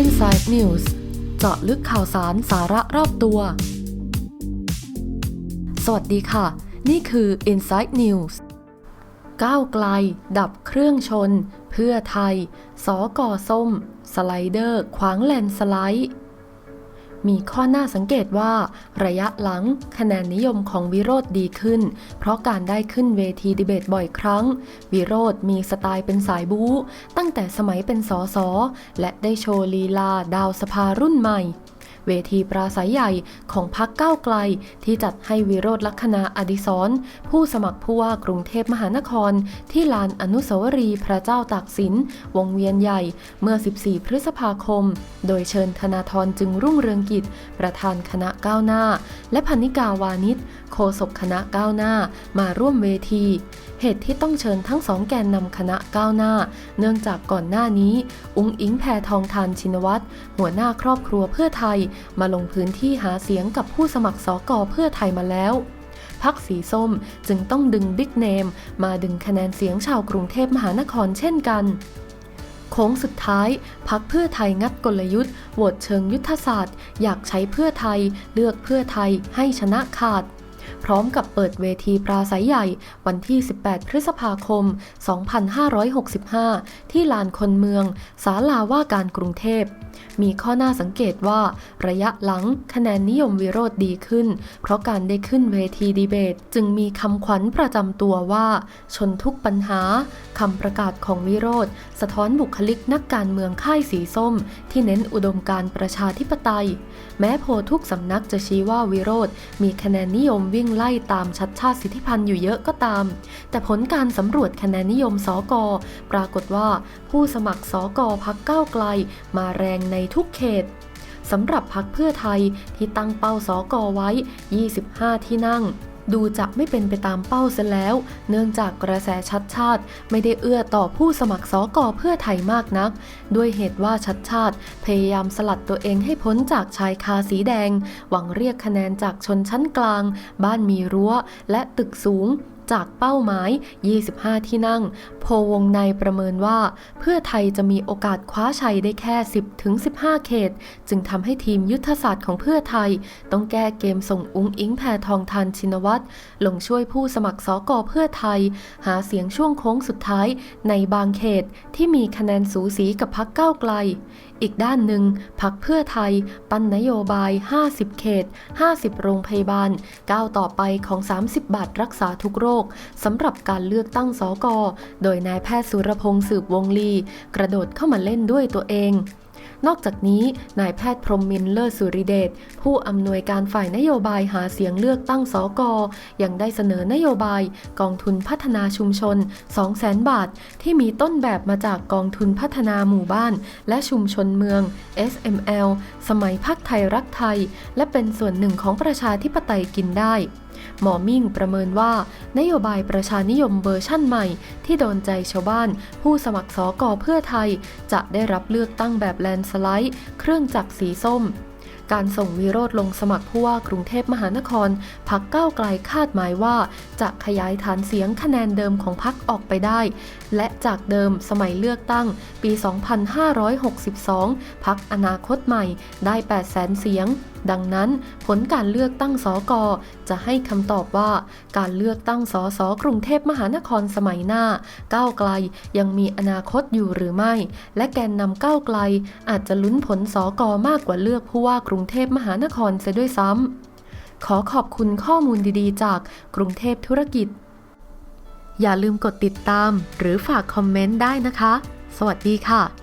Inside News เจาะลึกข่าวสารสาระรอบตัว สวัสดีค่ะ นี่คือ Inside News ก้าวไกล ดับเครื่องชน เพื่อไทย สอกอส้ม สไลเดอร์ ขวางแลนสไลด์ มีข้อน่าสังเกตว่า ระยะหลังคะแนนนิยมของวิโรธดีขึ้น เพราะการได้ขึ้นเวทีดีเบตบ่อยครั้ง วิโรธมีสไตล์เป็นสายบู๊ตั้งแต่สมัยเป็นสอสอและได้โชว์ลีลาดาวสภารุ่นใหม่ เวทีปราศัยใหญ่ของพักเก้าไกล ที่จัดให้วิโรธลักษณะอดิศรผู้สมัครผู้ว่ากรุงเทพมหานคร ที่ลานอนุสาวรีย์พระเจ้าตากสิน วงเวียนใหญ่เมื่อ 14 พฤษภาคม โดยเชิญธนาธรจึงรุ่งเรืองกิจ ประธานคณะก้าวหน้า และพันิกาวานิชโฆษกคณะก้าวหน้ามาร่วมเวทีเหตุที่ต้องเชิญทั้งสองแกนนำคณะก้าวหน้า เนื่องจากก่อนหน้านี้ อุ้งอิงแพทองทานชินวัตรหัวหน้าครอบครัวเพื่อไทยมาลงพื้นที่หาเสียงกับผู้สมัครสอกอเพื่อไทยมาแล้วพักสีส้มจึงต้องดึงบิ๊กเนม มาดึงคะแนนเสียงชาวกรุงเทพมหานครเช่นกันโค้งสุดท้าย พักเพื่อไทยงัดกลยุทธ์โหวตเชิงยุทธศาสตร์ อยากใช้เพื่อไทย เลือกเพื่อไทยให้ชนะขาด พร้อมกับเปิดเวทีปราศัยใหญ่วันที่ 18 พฤษภาคม 2565 ที่ลานคนเมือง ศาลาว่าการกรุงเทพ มีข้อน่าสังเกตว่า ระยะหลังคะแนนนิยมวิโรธดีขึ้น เพราะการได้ขึ้นเวทีดีเบต จึงมีคำขวัญประจำตัวว่า ชนทุกปัญหาคำประกาศของวิโรธสะท้อนบุคลิกนักการเมืองค่ายสีส้ม ที่เน้นอุดมการประชาธิปไตย แม้โพลทุกสำนักจะชี้ว่าวิโรธมีคะแนนนิยมวิ่งไล่ตามชัดชาติสิทธิพันธ์อยู่เยอะก็ตาม แต่ผลการสำรวจคะแนนนิยมสอกอปรากฏว่า ผู้สมัครสอกอพักก้าวไกล มาแรงในทุกเขตสำหรับพักเพื่อไทยที่ตั้งเป้าสอกอไว้ 25 ที่นั่ง ดูจะไม่เป็นไปตามเป้าเสียแล้ว เนื่องจากกระแสชัดชาติ ไม่ได้เอื้อต่อผู้สมัครสอกอเพื่อไทยมากนัก ด้วยเหตุว่าชัดชาติ พยายามสลัดตัวเองให้พ้นจากชายคาสีแดง หวังเรียกคะแนนจากชนชั้นกลาง บ้านมีรั้ว และตึกสูง จากเป้าหมาย 25 ที่นั่ง โพวงในประเมินว่า เพื่อไทยจะมีโอกาสคว้าชัยได้แค่ 10-15 เขต จึงทำให้ทีมยุทธศาสตร์ของเพื่อไทย ต้องแก้เกมส่งอุ้งอิงแพทองทานชินวัตรลงช่วยผู้สมัครสอกอเพื่อไทย หาเสียงช่วงโค้งสุดท้ายในบางเขตที่มีคะแนนสูสีกับพักก้าวไกล อีกด้านหนึ่งพักเพื่อไทย ปั้นนโยบาย 50 เขต 50 โรงพยาบาลก้าวต่อไปของ 30 บาทรักษาทุกโรคสำหรับการเลือกตั้งสอกอโดยนายแพทย์สุรพงษ์สืบวงลี กระโดดเข้ามาเล่นด้วยตัวเองนอกจากนี้ นายแพทย์พรมมินทร์เลิศสุริเดช ผู้อำนวยการฝ่ายนโยบายหาเสียงเลือกตั้งสอกอยังได้เสนอนโยบายกองทุนพัฒนาชุมชน 200,000 บาท ที่มีต้นแบบมาจากกองทุนพัฒนาหมู่บ้าน และชุมชนเมือง SML สมัยพักไทยรักไทย และเป็นส่วนหนึ่งของประชาธิปไตยกินได้ หมอมิ่งประเมินว่า นโยบายประชานิยมเวอร์ชั่นใหม่ ที่โดนใจชาวบ้าน ผู้สมัครสอกอเพื่อไทย จะได้รับเลือกตั้งแบบแลนสไลด์ เครื่องจักรสีส้ม การส่งวิโรธลงสมัครผู้ว่ากรุงเทพมหานครพักก้าวไกลคาดหมายว่า จะขยายฐานเสียงคะแนนเดิมของพักออกไปได้ และจากเดิมสมัยเลือกตั้งปี 2562 พักอนาคตใหม่ได้800,000เสียงดังนั้นผลการเลือกตั้งสอกอจะให้คำตอบว่า การเลือกตั้งสสกรุงเทพมหานครสมัยหน้า ก้าวไกลยังมีอนาคตอยู่หรือไม่ และแกนนำก้าวไกลอาจจะลุ้นผลสอกอมากกว่าเลือกผู้ว่ากรุงรุงเทพมหานครเสียด้วยซ้ำขอขอบคุณข้อมูลดีๆ จากกรุงเทพธุรกิจ อย่าลืมกดติดตามหรือฝากคอมเมนต์ได้นะคะ สวัสดีค่ะ